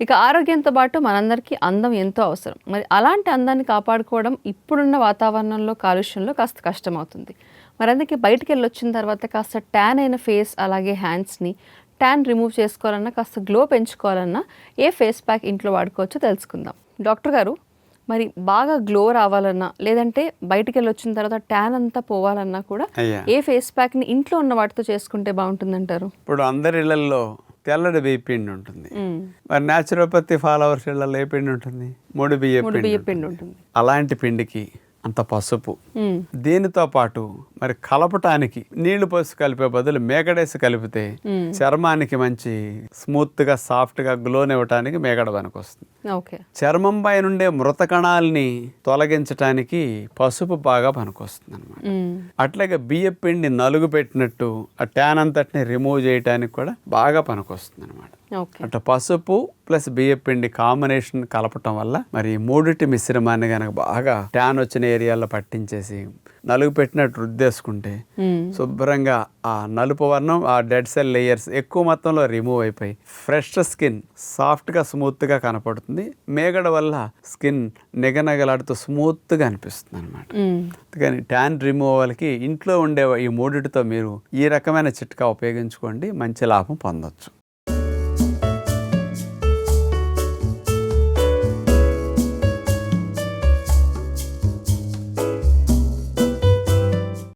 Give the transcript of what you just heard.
ఇక ఆరోగ్యంతో పాటు మనందరికీ అందం ఎంతో అవసరం. మరి అలాంటి అందాన్ని కాపాడుకోవడం ఇప్పుడున్న వాతావరణంలో కాలుష్యంలో కాస్త కష్టమవుతుంది. మరి అందుకే బయటికి వెళ్ళి వచ్చిన తర్వాత కాస్త ట్యాన్ అయిన ఫేస్ అలాగే హ్యాండ్స్ని ట్యాన్ రిమూవ్ చేసుకోవాలన్నా కాస్త గ్లో పెంచుకోవాలన్నా ఏ ఫేస్ ప్యాక్ ఇంట్లో వాడుకోవచ్చో తెలుసుకుందాం. డాక్టర్ గారు మరి బాగా గ్లో రావాలన్నా లేదంటే బయటికి వెళ్ళి వచ్చిన తర్వాత ట్యాన్ అంతా పోవాలన్నా కూడా ఏ ఫేస్ ప్యాక్ని ఇంట్లో ఉన్న వాటితో చేసుకుంటే బాగుంటుందంటారు? ఇప్పుడు అందరి ఇళ్ళలో తెల్లడి బియ్య పిండి ఉంటుంది. మరి న్యాచురోపతి ఫాలోవర్స్ ఏ పిండి ఉంటుంది? మూడు బియ్య పిండి అలాంటి పిండికి అంత పసుపు. దీనితో పాటు మరి కలపటానికి నీళ్ళు పోసి కలిపే బదులు మేకడేసి కలిపితే. చర్మానికి మంచి స్మూత్గా సాఫ్ట్గా గ్లోనివ్వటానికి మేకడ పనికొస్తుంది ఓకే చర్మం పై నుండే మృత కణాలని తొలగించటానికి పసుపు బాగా పనికొస్తుంది అనమాట. అట్లాగే బియ్య పిండి నలుగు పెట్టినట్టు ఆ ట్యాన్ అంతటిని రిమూవ్ చేయడానికి కూడా బాగా పనికొస్తుంది అనమాట అట్లా పసుపు ప్లస్ బియ్య పిండి కాంబినేషన్ కలపటం వల్ల మరి మూడిటి మిశ్రమాన్ని కనుక బాగా ట్యాన్ వచ్చిన ఏరియాలో పట్టించేసి నలుగు పెట్టినట్టు రుద్దేసుకుంటే. శుభ్రంగా ఆ నలుపు వర్ణం ఆ డెడ్ సెల్ లేయర్స్ ఎక్కువ మొత్తంలో రిమూవ్ అయిపోయి ఫ్రెష్ స్కిన్ సాఫ్ట్గా స్మూత్గా కనపడుతుంది మేగడ వల్ల స్కిన్ నిగనగలాడుతూ స్మూత్గా అనిపిస్తుంది అనమాట మ్మ్. కానీ ట్యాన్ రిమూవల్కి ఇంట్లో ఉండే ఈ మూడిటితో మీరు ఈ రకమైన చిట్కా ఉపయోగించుకోండి మంచి లాభం పొందొచ్చు